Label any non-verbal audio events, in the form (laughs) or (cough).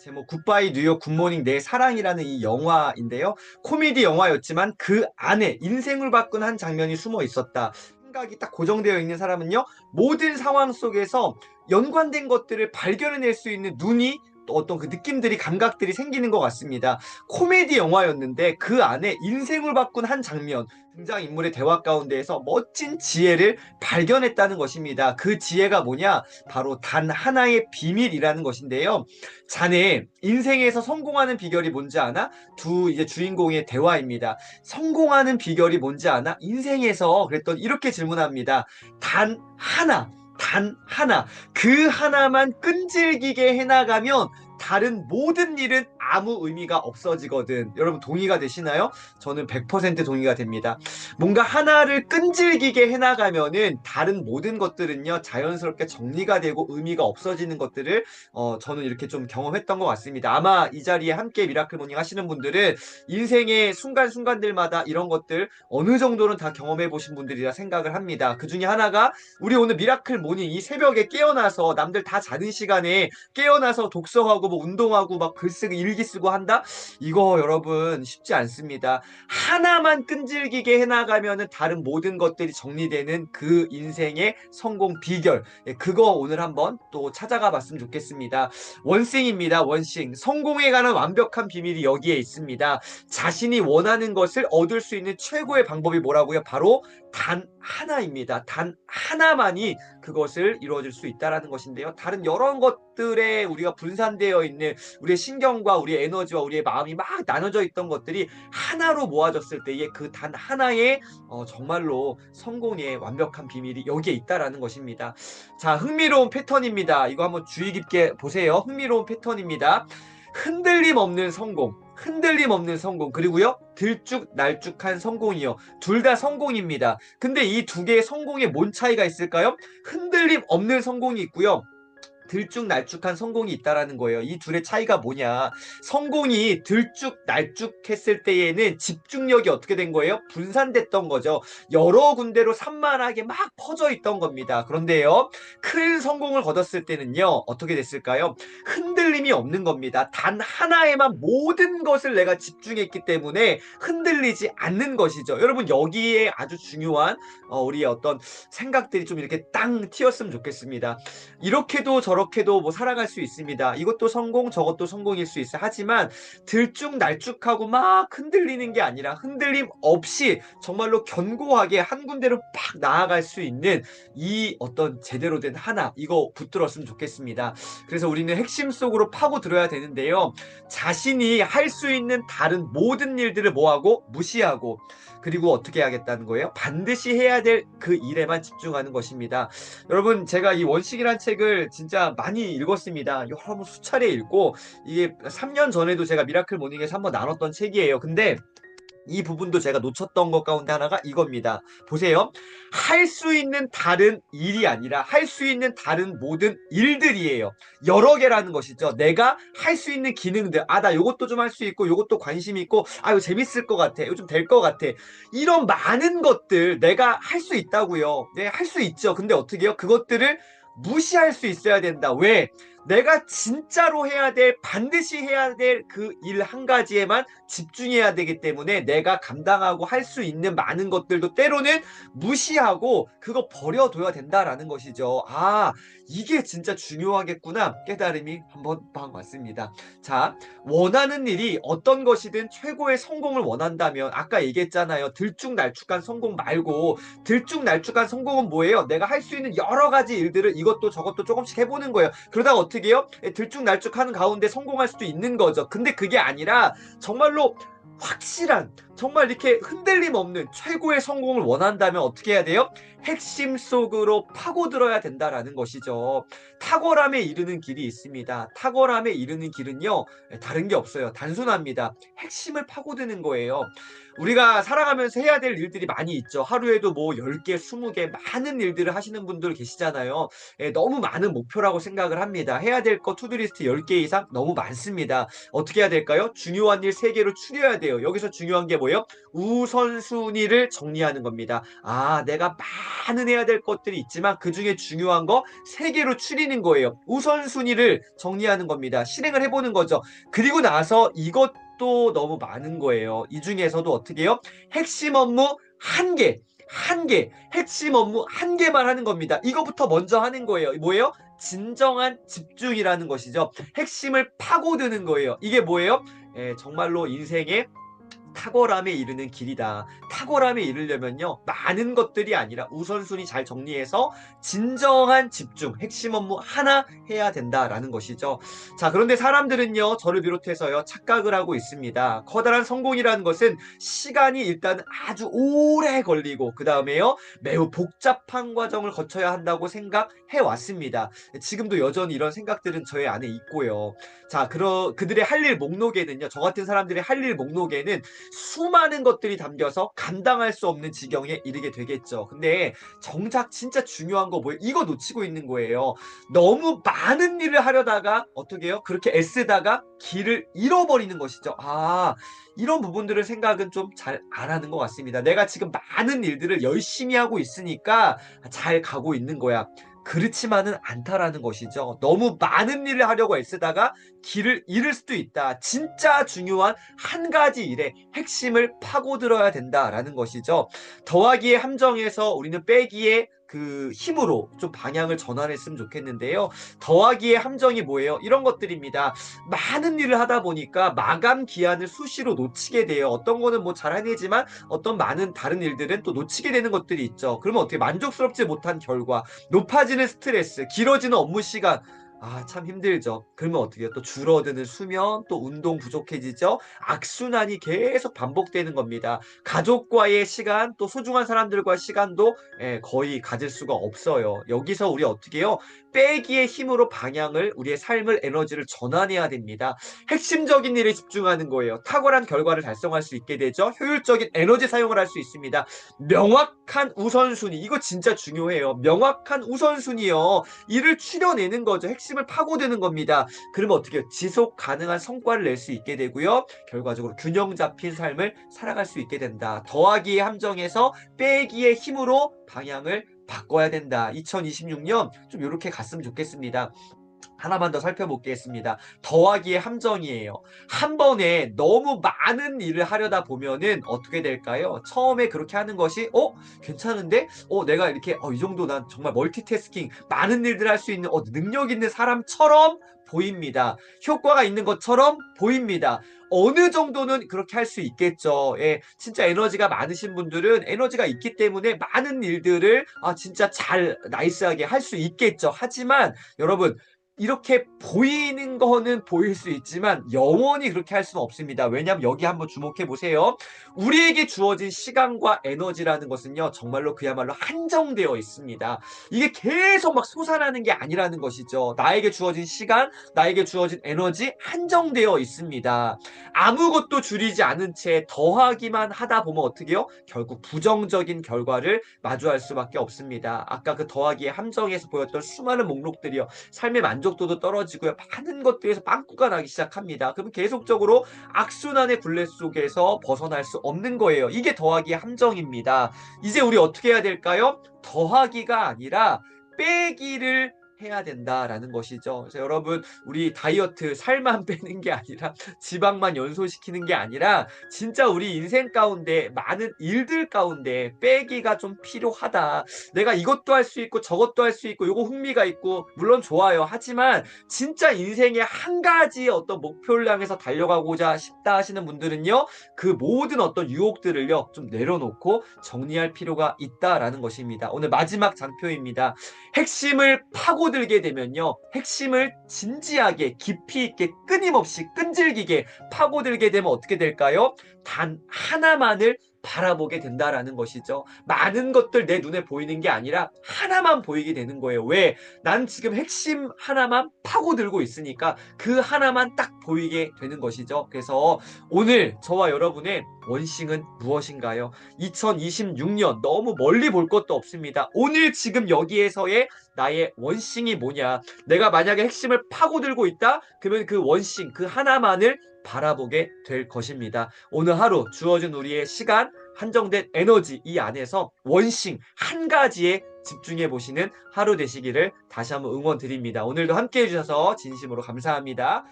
제목 굿바이 뉴욕 굿모닝 내 사랑이라는 이 영화인데요. 코미디 영화였지만 그 안에 인생을 바꾼 한 장면이 숨어 있었다. 생각이 딱 고정되어 있는 사람은요. 모든 상황 속에서 연관된 것들을 발견해낼 수 있는 눈이 또 어떤 그 느낌들이 감각들이 생기는 것 같습니다. 코미디 영화였는데 그 안에 인생을 바꾼 한 장면 등장 인물의 대화 가운데에서 멋진 지혜를 발견했다는 것입니다. 그 지혜가 뭐냐? 바로 단 하나의 비밀이라는 것인데요. 자네 인생에서 성공하는 비결이 뭔지 아나? 두 이제 주인공의 대화입니다. 성공하는 비결이 뭔지 아나? 인생에서 그랬더니 이렇게 질문합니다. 단 하나. 단 하나. 그 하나만 끈질기게 해나가면 다른 모든 일은 아무 의미가 없어지거든. 여러분 동의가 되시나요? 저는 100% 동의가 됩니다. 뭔가 하나를 끈질기게 해나가면은 다른 모든 것들은요 자연스럽게 정리가 되고 의미가 없어지는 것들을 어, 저는 이렇게 좀 경험했던 것 같습니다. 아마 이 자리에 함께 미라클 모닝 하시는 분들은 인생의 순간순간들마다 이런 것들 어느 정도는 다 경험해 보신 분들이라 생각을 합니다. 그 중에 하나가 우리 오늘 미라클 모닝 이 새벽에 깨어나서 남들 다 자는 시간에 깨어나서 독서하고 뭐 운동하고 막 글쓰기 일기 쓰고 한다? 이거 여러분 쉽지 않습니다. 하나만 끈질기게 해나가면은 다른 모든 것들이 정리되는 그 인생의 성공 비결. 예, 그거 오늘 한번 또 찾아가 봤으면 좋겠습니다. 원싱입니다. 원싱. 성공에 관한 완벽한 비밀이 여기에 있습니다. 자신이 원하는 것을 얻을 수 있는 최고의 방법이 뭐라고요? 바로 단 하나입니다. 단 하나만이 그것을 이루어질 수 있다라는 것인데요. 다른 여러 것들에 우리가 분산되어 있는 우리의 신경과 우리의 에너지와 우리의 마음이 막 나눠져 있던 것들이 하나로 모아졌을 때에 그 단 하나의 어, 정말로 성공의 완벽한 비밀이 여기에 있다라는 것입니다. 자, 흥미로운 패턴입니다. 이거 한번 주의 깊게 보세요. 흥미로운 패턴입니다. 흔들림 없는 성공. 흔들림 없는 성공 그리고요 들쭉날쭉한 성공이요 둘 다 성공입니다 근데 이 두 개의 성공에 뭔 차이가 있을까요 흔들림 없는 성공이 있고요 들쭉날쭉한 성공이 있다라는 거예요. 이 둘의 차이가 뭐냐? 성공이 들쭉날쭉했을 때에는 집중력이 어떻게 된 거예요? 분산됐던 거죠. 여러 군데로 산만하게 막 퍼져 있던 겁니다. 그런데요, 큰 성공을 거뒀을 때는요, 어떻게 됐을까요? 흔들림이 없는 겁니다. 단 하나에만 모든 것을 내가 집중했기 때문에 흔들리지 않는 것이죠. 여러분 여기에 아주 중요한 어, 우리의 어떤 생각들이 좀 이렇게 땅 튀었으면 좋겠습니다. 이렇게도 저 렇게도 뭐 살아갈 수 있습니다. 이것도 성공, 저것도 성공일 수 있어요. 하지만 들쭉날쭉하고 막 흔들리는 게 아니라 흔들림 없이 정말로 견고하게 한 군데로 팍 나아갈 수 있는 이 어떤 제대로 된 하나 이거 붙들었으면 좋겠습니다. 그래서 우리는 핵심 속으로 파고 들어야 되는데요. 자신이 할 수 있는 다른 모든 일들을 뭐하고 무시하고 그리고 어떻게 해야겠다는 거예요? 반드시 해야 될그 일에만 집중하는 것입니다. 여러분 제가 이 원칙이란 책을 진짜 많이 읽었습니다. 여러 번 수차례 읽고 이게 3년 전에도 제가 미라클 모닝에서 한번 나눴던 책이에요. 근데 이 부분도 제가 놓쳤던 것 가운데 하나가 이겁니다. 보세요. 할 수 있는 다른 일이 아니라 할 수 있는 다른 모든 일들이에요. 여러 개라는 것이죠. 내가 할 수 있는 기능들. 아, 나 요것도 좀 할 수 있고, 요것도 관심 있고, 아, 이거 재밌을 것 같아. 요즘 될 것 같아. 이런 많은 것들 내가 할 수 있다고요. 네, 할 수 있죠. 근데 어떻게 해요? 그것들을 무시할 수 있어야 된다. 왜? 내가 진짜로 해야 될, 반드시 해야 될 그 일 한 가지에만 집중해야 되기 때문에 내가 감당하고 할 수 있는 많은 것들도 때로는 무시하고 그거 버려둬야 된다라는 것이죠. 아, 이게 진짜 중요하겠구나. 깨달음이 한번 방 왔습니다. 자, 원하는 일이 어떤 것이든 최고의 성공을 원한다면 아까 얘기했잖아요. 들쭉날쭉한 성공 말고 들쭉날쭉한 성공은 뭐예요? 내가 할 수 있는 여러 가지 일들을 이것도 저것도 조금씩 해보는 거예요. 그러다가 어떻게 해요? 들쭉날쭉하는 가운데 성공할 수도 있는 거죠. 근데 그게 아니라 정말로 확실한 정말 이렇게 흔들림 없는 최고의 성공을 원한다면 어떻게 해야 돼요? 핵심 속으로 파고들어야 된다라는 것이죠. 탁월함에 이르는 길이 있습니다. 탁월함에 이르는 길은요, 다른 게 없어요. 단순합니다. 핵심을 파고드는 거예요. 우리가 살아가면서 해야 될 일들이 많이 있죠. 하루에도 뭐 10개, 20개 많은 일들을 하시는 분들 계시잖아요. 예, 너무 많은 목표라고 생각을 합니다. 해야 될 거 투두리스트 10개 이상 너무 많습니다. 어떻게 해야 될까요? 중요한 일 3개로 추려야 돼요. 여기서 중요한 게 뭐예요? 우선순위를 정리하는 겁니다. 아, 내가 많은 해야 될 것들이 있지만 그 중에 중요한 거세 개로 추리는 거예요. 우선순위를 정리하는 겁니다. 실행을 해보는 거죠. 그리고 나서 이것 도 너무 많은 거예요. 이 중에서도 어떻게 해요? 핵심 업무 한 개. 한 개, 핵심 업무 한 개만 하는 겁니다. 이거부터 먼저 하는 거예요. 뭐예요? 진정한 집중이라는 것이죠. 핵심을 파고드는 거예요. 이게 뭐예요? 예, 정말로 인생의 탁월함에 이르는 길이다. 탁월함에 이르려면요, 많은 것들이 아니라 우선순위 잘 정리해서 진정한 집중, 핵심 업무 하나 해야 된다라는 것이죠. 자, 그런데 사람들은요, 저를 비롯해서요, 착각을 하고 있습니다. 커다란 성공이라는 것은 시간이 일단 아주 오래 걸리고, 그 다음에요, 매우 복잡한 과정을 거쳐야 한다고 생각해 왔습니다. 지금도 여전히 이런 생각들은 저의 안에 있고요. 자, 그러, 그들의 할 일 목록에는요, 저 같은 사람들의 할 일 목록에는 수많은 것들이 담겨서 감당할 수 없는 지경에 이르게 되겠죠. 근데 정작 진짜 중요한 거 뭐예요? 이거 놓치고 있는 거예요. 너무 많은 일을 하려다가 어떻게 해요? 그렇게 애쓰다가 길을 잃어버리는 것이죠. 아, 이런 부분들을 생각은 좀 잘 안 하는 것 같습니다. 내가 지금 많은 일들을 열심히 하고 있으니까 잘 가고 있는 거야. 그렇지만은 않다라는 것이죠. 너무 많은 일을 하려고 애쓰다가 길을 잃을 수도 있다. 진짜 중요한 한 가지 일의 핵심을 파고들어야 된다라는 것이죠. 더하기의 함정에서 우리는 빼기의 그 힘으로 좀 방향을 전환했으면 좋겠는데요. 더하기의 함정이 뭐예요? 이런 것들입니다. 많은 일을 하다 보니까 마감 기한을 수시로 놓치게 돼요. 어떤 거는 뭐 잘 해내지만 어떤 많은 다른 일들은 또 놓치게 되는 것들이 있죠. 그러면 어떻게 만족스럽지 못한 결과, 높아지는 스트레스, 길어지는 업무 시간, 아, 참 힘들죠. 그러면 어떻게 해요? 또 줄어드는 수면, 또 운동 부족해지죠? 악순환이 계속 반복되는 겁니다. 가족과의 시간, 또 소중한 사람들과의 시간도 예, 거의 가질 수가 없어요. 여기서 우리 어떻게 해요? 빼기의 힘으로 방향을, 우리의 삶을, 에너지를 전환해야 됩니다. 핵심적인 일에 집중하는 거예요. 탁월한 결과를 달성할 수 있게 되죠. 효율적인 에너지 사용을 할 수 있습니다. 명확한 우선순위, 이거 진짜 중요해요. 명확한 우선순위요. 이를 추려내는 거죠. 핵심 을 파고드는 겁니다. 그러면 어떻게 해요? 지속 가능한 성과를 낼 수 있게 되고요. 결과적으로 균형 잡힌 삶을 살아갈 수 있게 된다. 더하기의 함정에서 빼기의 힘으로 방향을 바꿔야 된다. 2026년 좀 이렇게 갔으면 좋겠습니다. 하나만 더 살펴보겠습니다. 더하기의 함정이에요. 한 번에 너무 많은 일을 하려다 보면은 어떻게 될까요? 처음에 그렇게 하는 것이 어 괜찮은데 어 내가 이렇게 어 이 정도 난 정말 멀티태스킹 많은 일들 할 수 있는 어 능력 있는 사람처럼 보입니다. 효과가 있는 것처럼 보입니다. 어느 정도는 그렇게 할 수 있겠죠. 예, 진짜 에너지가 많으신 분들은 에너지가 있기 때문에 많은 일들을 아 진짜 잘 나이스하게 할 수 있겠죠. 하지만 여러분 이렇게 보이는 거는 보일 수 있지만 영원히 그렇게 할 수는 없습니다. 왜냐하면 여기 한번 주목해 보세요. 우리에게 주어진 시간과 에너지라는 것은요, 정말로 그야말로 한정되어 있습니다. 이게 계속 막 솟아나는 게 아니라는 것이죠. 나에게 주어진 시간, 나에게 주어진 에너지 한정되어 있습니다. 아무것도 줄이지 않은 채 더하기만 하다 보면 어떻게 해요? 결국 부정적인 결과를 마주할 수밖에 없습니다. 아까 그 더하기의 함정에서 보였던 수많은 목록들이요. 삶의 만족 도도 떨어지고요. 많은 것들에서 빵꾸가 나기 시작합니다. 그럼 계속적으로 악순환의 굴레 속에서 벗어날 수 없는 거예요. 이게 더하기의 함정입니다. 이제 우리 어떻게 해야 될까요? 더하기가 아니라 빼기를 해야 된다라는 것이죠. 그래서 여러분, 우리 다이어트 살만 (laughs) 빼는 게 아니라 지방만 연소시키는 게 아니라 진짜 우리 인생 가운데 많은 일들 가운데 빼기가 좀 필요하다. 내가 이것도 할 수 있고 저것도 할 수 있고 요거 흥미가 있고 물론 좋아요. 하지만 진짜 인생의 한 가지 어떤 목표를 향해서 달려가고자 싶다 하시는 분들은요. 그 모든 어떤 유혹들을요. 좀 내려놓고 정리할 필요가 있다라는 것입니다. 오늘 마지막 장표입니다. 핵심을 파고들게 되면요. 핵심을 진지하게 깊이 있게 끊임없이 끈질기게 파고들게 되면 어떻게 될까요? 단 하나만을 바라보게 된다라는 것이죠. 많은 것들 내 눈에 보이는 게 아니라 하나만 보이게 되는 거예요. 왜? 난 지금 핵심 하나만 파고들고 있으니까 그 하나만 딱 보이게 되는 것이죠. 그래서 오늘 저와 여러분의 원싱은 무엇인가요? 2026년 너무 멀리 볼 것도 없습니다. 오늘 지금 여기에서의 나의 원싱이 뭐냐. 내가 만약에 핵심을 파고들고 있다? 그러면 그 원싱, 그 하나만을 바라보게 될 것입니다. 오늘 하루 주어진 우리의 시간, 한정된 에너지 이 안에서 원싱 한 가지에 집중해 보시는 하루 되시기를 다시 한번 응원 드립니다. 오늘도 함께 해주셔서 진심으로 감사합니다.